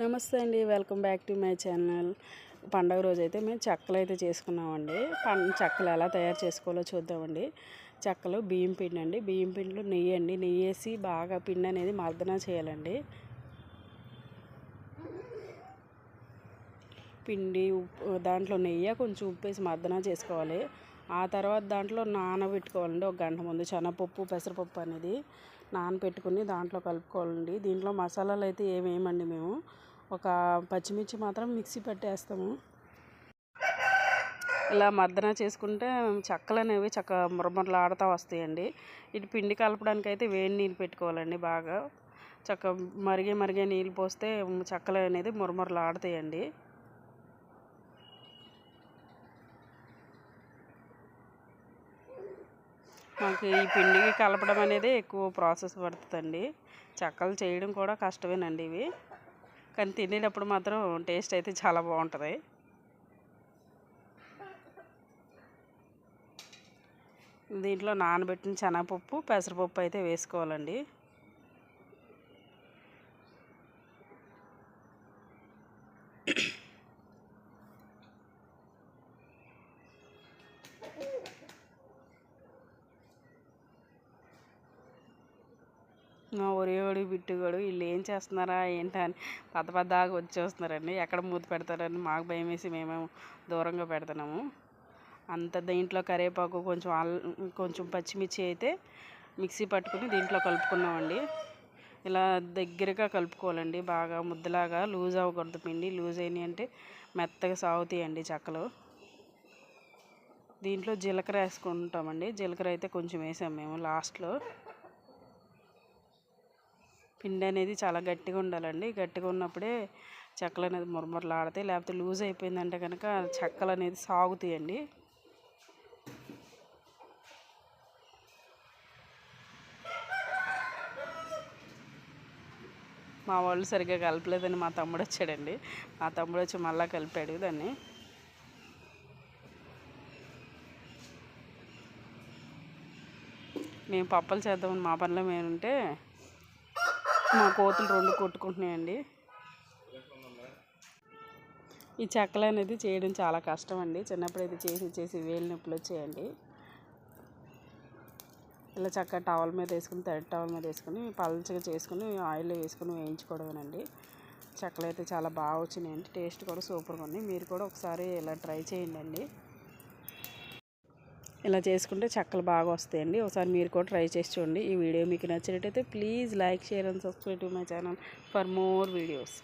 నమస్తే అండి welcome back to my channel. పండగ రోజు అయితే మేము చెక్కలు అయితే చేసుకున్నామండి. పం చెక్కలు ఎలా తయారు చేసుకోవాలో చూద్దామండి. చెక్కలు బియ్యం పిండి అండి బియ్యం పిండిలో నెయ్యి అండి. నెయ్యి వేసి బాగా పిండి అనేది మర్దన చేయాలండి. పిండి ఉప్పు దాంట్లో నెయ్యి కొంచెం ఉప్పు వేసి మర్దన చేసుకోవాలి. ఆ తర్వాత దాంట్లో నానబెట్టుకోవాలండి. ఒక గంట ముందు శనగపప్పు పెసరపప్పు అనేది నానబెట్టుకుని దాంట్లో కలుపుకోవాలండి. దీంట్లో మసాలాలు అయితే ఏమేమండి మేము? ఒక పచ్చిమిర్చి మాత్రం మిక్సీ పట్టేస్తాము. ఇలా మర్దన చేసుకుంటే చెక్కలు అనేవి చక్క మురమరలాడుతూ వస్తాయండి. ఇటు పిండి కలపడానికి అయితే వేడి నీళ్ళు పెట్టుకోవాలండి బాగా. చక్క మరిగే మరిగే నీళ్ళు పోస్తే చెక్కలు అనేది మురమరలాడతాయండి. మాకు ఈ పిండికి కలపడం అనేది ఎక్కువ ప్రాసెస్ పడుతుందండి. చెక్కలు చేయడం కూడా కష్టమేనండి ఇవి. కానీ తినేటప్పుడు మాత్రం టేస్ట్ అయితే చాలా బాగుంటుంది. దీంట్లో నానబెట్టిన శనగపప్పు పెసరపప్పు అయితే వేసుకోవాలండి. ఒరేవాడు బిట్టుగాడు వీళ్ళు ఏం చేస్తున్నారా ఏంటా అని పెద్ద పెద్దగా వచ్చేస్తున్నారండి. ఎక్కడ మూత పెడతారని మాకు భయం వేసి మేము దూరంగా పెడుతున్నాము అంత దీంట్లో కరివేపాకు కొంచెం అల్ కొంచెం పచ్చిమిర్చి అయితే మిక్సీ పట్టుకుని దీంట్లో కలుపుకున్నామండి. ఇలా దగ్గరగా కలుపుకోవాలండి. బాగా ముద్దలాగా లూజ్ అవ్వకూడదు పిండి. లూజ్ అయినాయి అంటే మెత్తగా సాగుతాయండి చెక్కలు. దీంట్లో జీలకర్ర వేసుకుంటామండి. జీలకర్ర అయితే కొంచెం వేసాం మేము లాస్ట్లో. పిండి అనేది చాలా గట్టిగా ఉండాలండి. గట్టిగా ఉన్నప్పుడే చెక్కలు అనేది మురమురలాడతాయి. లేకపోతే లూజ్ అయిపోయిందంటే కనుక చెక్కలు అనేది సాగుతాయండి. మా వాళ్ళు సరిగ్గా కలపలేదని మా తమ్ముడు వచ్చాడండి. మా తమ్ముడు వచ్చి మళ్ళీ కలిపాడు దాన్ని. మేము పప్పలు చేద్దామని మా పనిలో మేముంటే మా కోతులు రెండు కొట్టుకుంటున్నాయండి. ఈ చెక్కలు అనేది చేయడం చాలా కష్టం అండి చిన్నప్పుడు అయితే చేసి చేసి వేలు నొప్పులు వచ్చేయండి. ఇలా చక్కగా టవల్ మీద వేసుకుని తెడ్ టవల్ మీద వేసుకుని పలచగా చేసుకుని ఆయిల్ వేసుకుని వేయించుకోవడమేనండి. చెక్కలు అయితే చాలా బాగా వచ్చినాయండి. టేస్ట్ కూడా సూపర్గా ఉంది. మీరు కూడా ఒకసారి ఇలా ట్రై చేయండి ఇలా చేసుకుంటే చక్కలు బాగా వస్తాయండి. ఒకసారి మీరు కూడా ట్రై చేసి చూడండి. ఈ వీడియో మీకు నచ్చినట్టయితే please like share and subscribe to my channel for more videos.